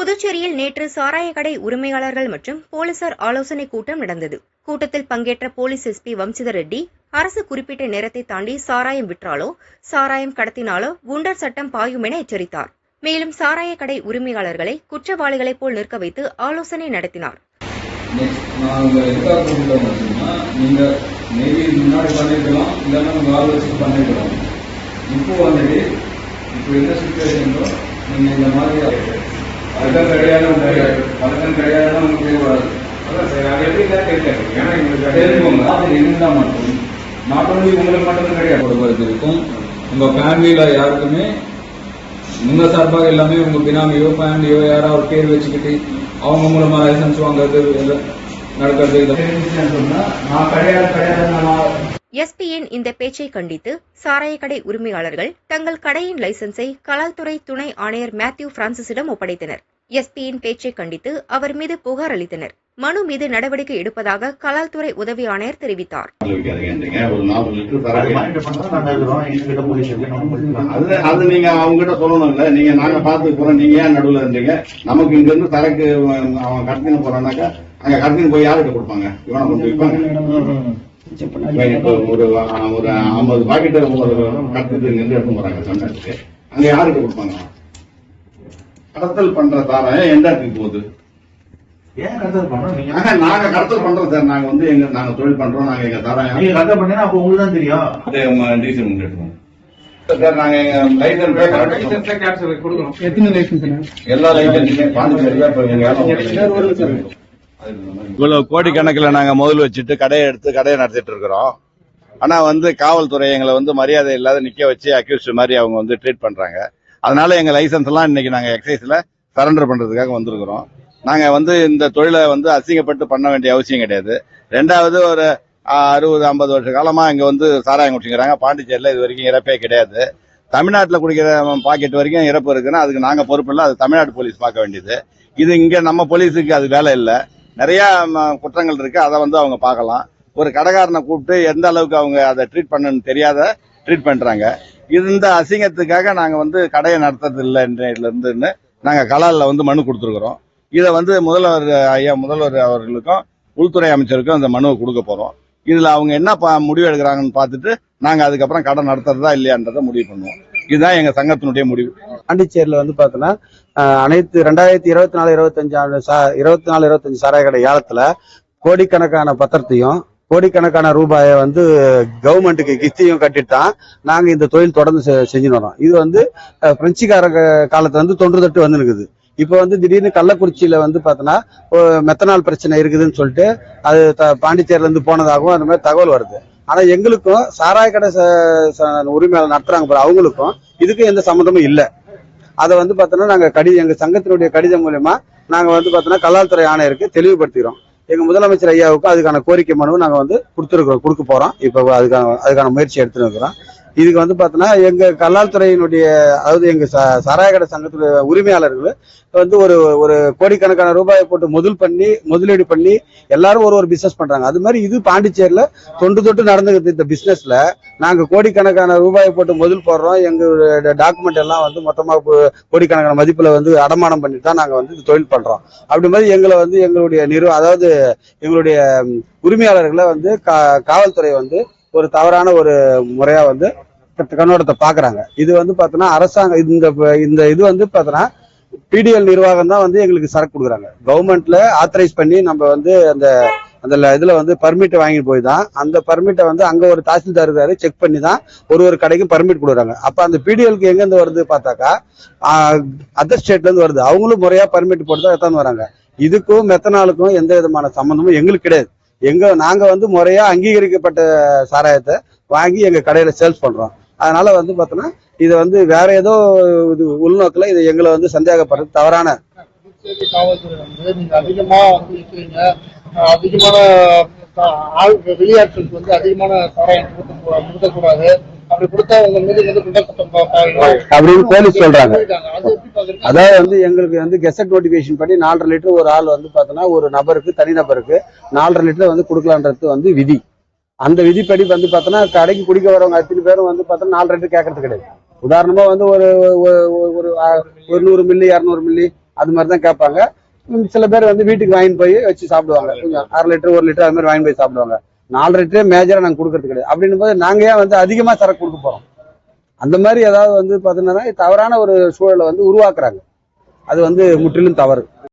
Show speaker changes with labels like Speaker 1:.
Speaker 1: புதுச்சேரியில் நேற்று சாராய கடை உரிமையாளர்கள் மற்றும் போலீசார் ஆலோசனை கூட்டம் நடந்தது. கூட்டத்தில் பங்கேற்ற போலீஸ் எஸ்பி வம்சிதர் ரெட்டி அரசு குறிப்பிட்ட நேரத்தை தாண்டி சாராயம் விற்றாலோ சாராயம் கடத்தினாலோ குண்டர் சட்டம் பாயும் என எச்சரித்தார். மேலும் சாராய கடை உரிமையாளர்களை குற்றவாளிகளைப் போல் நிற்க வைத்து ஆலோசனை நடத்தினார்.
Speaker 2: இப்போ வந்துட்டு இப்போ என்ன சுச்சுவேஷன்லோ நீங்கள் இந்த மாதிரி பழக்கம் கிடையாது பழக்கம் கிடையாதுன்னா உங்களுக்கு வராது
Speaker 3: அதான் சார் அது எப்படி தான் தெரியாது ஏன்னா எங்களுக்கு
Speaker 2: தெரிஞ்சுக்கோங்க அது இருந்தால் மட்டும். நாட் ஓன்லி உங்களுக்கு மட்டும் கிடையாது. கொடுக்கறது இருக்கும். உங்கள் ஃபேமிலியில் யாருக்குமே உங்க சார்பாக எல்லாமே உங்க பினாமியோ ஃபேமிலியோ யாராவது பேர் வச்சுக்கிட்டு அவங்க மூலமா லைசன்ஸ் வாங்குறது நடக்கிறது சொன்னா நான் கிடையாது கிடையாது
Speaker 1: எஸ்பியின் இந்த பேச்சை கண்டித்து சாராயக்கடை உரிமையாளர்கள் தங்கள் கடையின் லைசன்ஸை கலால்துறை துணை ஆணையர் மேத்யூ பிரான்சிஸிடம் ஒப்படைத்தனர். எஸ்பியின் பேச்சை கண்டித்து அவர் மீது புகார் அளித்தனர். மனு மீது நடவடிக்கை எடுப்பதாக கலால்துறை உதவி ஆணையர் தெரிவித்தார்.
Speaker 4: அது நீங்க அவங்க கிட்ட சொல்லணும் இல்ல நீங்க நாங்க போறோம். நீங்க ஏன் இருந்தீங்க? நமக்கு இங்க இருந்து சரக்கு அவன் போறானாக்கா அங்க கடத்தின்னு போய் யார்கிட்ட கொடுப்பாங்க? இவனை கொண்டு விற்பாங்க. இப்போ ஒரு ஒரு ஐம்பது பாக்கெட் ஒரு கடத்திட்டு இங்க இருந்து எடுத்து போறாங்க தமிழ்நாட்டுக்கு அங்க யாருக்கு கொடுப்பாங்க? கடத்தல் பண்ற தாரம் எந்த இடத்துக்கு போகுது?
Speaker 5: ஏன் கடத்தல் பண்றோம்? நீங்க
Speaker 4: கடத்தல் பண்றோம் சார். நாங்க வந்து எங்க நாங்க தொழில் பண்றோம் நாங்க எங்க தரம்
Speaker 5: நீங்க கடத்தல் பண்ணீங்கன்னா அப்ப உங்களுக்கு தான் தெரியும்.
Speaker 4: டீசல் எடுக்கணும் சார் நாங்க எங்க லைசன்ஸ்
Speaker 3: லைசன்ஸை கொடுக்கணும்.
Speaker 6: எத்தனை லைசன்ஸ்
Speaker 4: எல்லா இப்ப எங்க
Speaker 7: இவ்வளவு கோடிக்கணக்கில் நாங்கள் முதல் வச்சுட்டு கடையை எடுத்து கடையை நடத்திட்டு இருக்கிறோம். ஆனா வந்து காவல்துறை எங்களை வந்து மரியாதை இல்லாத நிற்க வச்சு அக்யூஸ்ட் மாதிரி அவங்க வந்து ட்ரீட் பண்றாங்க. அதனால எங்கள் லைசன்ஸ் எல்லாம் இன்னைக்கு நாங்கள் எக்ஸைஸில் சரண்டர் பண்ணுறதுக்காக வந்திருக்கிறோம். நாங்கள் வந்து இந்த தொழிலை வந்து அசிங்கப்பட்டு பண்ண வேண்டிய அவசியம் கிடையாது. ரெண்டாவது ஒரு அறுபது ஐம்பது வருஷ காலமாக இங்கே வந்து சாராயம் குடிச்சுக்கிறாங்க. பாண்டிச்சேரியில் இது வரைக்கும் இறப்பே கிடையாது. தமிழ்நாட்டில் குடிக்கிற பாக்கெட் வரைக்கும் இறப்பு இருக்குன்னா அதுக்கு நாங்கள் பொறுப்பு இல்லை அது தமிழ்நாடு போலீஸ் பார்க்க வேண்டியது. இது இங்கே நம்ம போலீஸுக்கு அது வேலை இல்லை. நிறைய குற்றங்கள் இருக்கு. அதை வந்து அவங்க பார்க்கலாம். ஒரு கடைக்காரனை கூப்பிட்டு எந்த அளவுக்கு அவங்க அதை ட்ரீட் பண்ணணும்னு தெரியாத ட்ரீட் பண்ணுறாங்க இந்த அசிங்கத்துக்காக நாங்கள் வந்து கடையை நடத்துறது இல்லை இருந்துன்னு நாங்கள் கலாலில் வந்து மனு கொடுத்துருக்குறோம். இதை வந்து முதல்வர் ஐயா முதல்வர் அவர்களுக்கும் உள்துறை அமைச்சருக்கும் இந்த மனுவை கொடுக்க போகிறோம் இதில் அவங்க என்ன பா- முடிவு எடுக்கிறாங்கன்னு பார்த்துட்டு நாங்கள் அதுக்கப்புறம் கடை நடத்துறதா இல்லையான்றதை முடிவு பண்ணுவோம். இதுதான் எங்க சங்கத்தினுடைய முடிவு.
Speaker 6: பாண்டிச்சேரியில வந்து பாத்தோன்னா அனைத்து ரெண்டாயிரத்தி இருபத்தி நாலு இருபத்தஞ்சு ஆண்டு சா- இருபத்தி நாலு இருபத்தஞ்சு சாராய கடை ஏலத்துல கோடிக்கணக்கான பத்திரத்தையும் கோடிக்கணக்கான ரூபாயை வந்து கவர்மெண்ட்டுக்கு கிஸ்தியும் கட்டிட்டு தான் நாங்கள் இந்த தொழில் தொடர்ந்து செ- செஞ்சுன்னு வரோம். இது வந்து பிரெஞ்சுக்கார காலத்துல வந்து தொன்று தொட்டு வந்து இருக்குது இப்போ வந்து திடீர்னு கள்ளக்குறிச்சியில வந்து பார்த்தோன்னா மெத்தனால் பிரச்சனை இருக்குதுன்னு சொல்லிட்டு அது த- பாண்டிச்சேரியில இருந்து போனதாகவும் அந்த மாதிரி தகவல் வருது. ஆனா எங்களுக்கும் சாராய கடை ச- உரிமையாளர் நடத்துறாங்க பாரு அவங்களுக்கும் இதுக்கும் எந்த சம்மந்தமும் இல்லை. அதை வந்து பார்த்தோன்னா நாங்க கடி எங்க சங்கத்தினுடைய கடிதம் மூலயமா நாங்க வந்து பார்த்தோன்னா கலால்துறை ஆணையருக்கு தெளிவுபடுத்திக்கிறோம். எங்க முதலமைச்சர் ஐயாவுக்கு அதுக்கான கோரிக்கை மனுவை நாங்க வந்து கொடுத்துருக்கோம் கொடுக்க போறோம். இப்போ அதுக்கான அதுக்கான முயற்சி எடுத்துட்டு இருக்கிறோம். இதுக்கு வந்து பார்த்தோன்னா கல்லால் துறையினுடைய அதாவது எங்கள் ச- சராயகடை சங்கத்துடைய உரிமையாளர்கள் வந்து ஒரு ஒரு கோடிக்கணக்கான ரூபாயை போட்டு முதல் பண்ணி முதலீடு பண்ணி எல்லாரும் ஒரு ஒரு பிஸ்னஸ் பண்றாங்க. அது மாதிரி இது பாண்டிச்சேரியில் தொண்டு தொட்டு நடந்துக்கிறது இந்த பிஸ்னஸில் நாங்கள் கோடிக்கணக்கான ரூபாயை போட்டு முதல் போடுறோம். எங்களுடைய டாக்குமெண்ட் எல்லாம் வந்து மொத்தமாக கோடிக்கணக்கான மதிப்பில் வந்து அடமானம் பண்ணிட்டு தான் நாங்கள் வந்து இந்த தொழில் பண்றோம். அப்படி மாதிரி எங்களை வந்து எங்களுடைய நிறுவ அதாவது எங்களுடைய உரிமையாளர்களை வந்து கா- காவல்துறை வந்து ஒரு தவறான ஒரு முறையா வந்து கண்ணோட்டத்தை பாக்குறாங்க. இது வந்து பாத்தோன்னா அரசாங்கம் இந்த இந்த இது வந்து பாத்தோன்னா பிடிஎல் நிர்வாகம் தான் வந்து எங்களுக்கு சரக்கு கொடுக்குறாங்க. கவர்மெண்ட்ல ஆத்தரைஸ் பண்ணி நம்ம வந்து அந்த அந்த இதுல வந்து பர்மிட் வாங்கிட்டு போய் தான் அந்த பர்மிட்டை வந்து அங்க ஒரு தாசில்தார் இருக்காரு செக் பண்ணி தான் ஒரு ஒரு கடைக்கும் பர்மிட் கொடுக்குறாங்க. அப்ப அந்த பிடிஎல்க்கு எங்க இருந்து வருது பார்த்தாக்கா அதர் ஸ்டேட்ல இருந்து வருது. அவங்களும் முறையா பர்மிட் போட்டு தான் எத்தாந்து வராங்க. இதுக்கும் மெத்தனாலுக்கும் எந்த விதமான சம்பந்தமும் எங்களுக்கு கிடையாது. எங்க நாங்க வந்து முறையா அங்கீகரிக்கப்பட்ட சாராயத்தை வாங்கி எங்க கடையில சேல்ஸ் பண்றோம். அதனால வந்து பார்த்தோன்னா இதை வந்து வேற ஏதோ இது உள்நோக்கில் இதை எங்களை வந்து சந்தேகப்படுறது தவறான
Speaker 8: அதிகமா அதிகமான வெளியாட்களுக்கு வந்து அதிகமான சாராயம் கொடுக்க கொடுக்கக்கூடாது.
Speaker 6: அப்படின்னு போலீஸ் சொல்றாங்க. அதாவது வந்து எங்களுக்கு வந்து கெசட் நோட்டிபிகேஷன் படி நாலரை லிட்டர் ஒரு ஆள் வந்து பார்த்தோன்னா ஒரு நபருக்கு தனிநபருக்கு நாலரை லிட்டர் வந்து கொடுக்கலான்றது வந்து விதி. அந்த விதிப்படி வந்து பார்த்தோன்னா கடைக்கு குடிக்க வரவங்க அத்தனை பேரும் வந்து பார்த்தோன்னா நாலரை லிட்டர் கேட்கறது கிடையாது. உதாரணமா வந்து ஒரு ஒரு- ஒரு- நூறு மில்லி இரநூறு மில்லி அது மாதிரி தான் கேட்பாங்க. சில பேர் வந்து வீட்டுக்கு வாங்கிட்டு போய் வச்சு சாப்பிடுவாங்க. அரை லிட்டர் ஒரு லிட்டர் அது மாதிரி வாங்கி போய் சாப்பிடுவாங்க. நாலரை டே மேஜரா நாங்க கொடுக்கறது கிடையாது. அப்படின்னும் போது நாங்க ஏன் வந்து அதிகமா சரக்கு கொடுக்க போறோம்? அந்த மாதிரி ஏதாவது வந்து பாத்தீங்கன்னா தவறான ஒரு சூழலை வந்து உருவாக்குறாங்க. அது வந்து முற்றிலும் தவறு.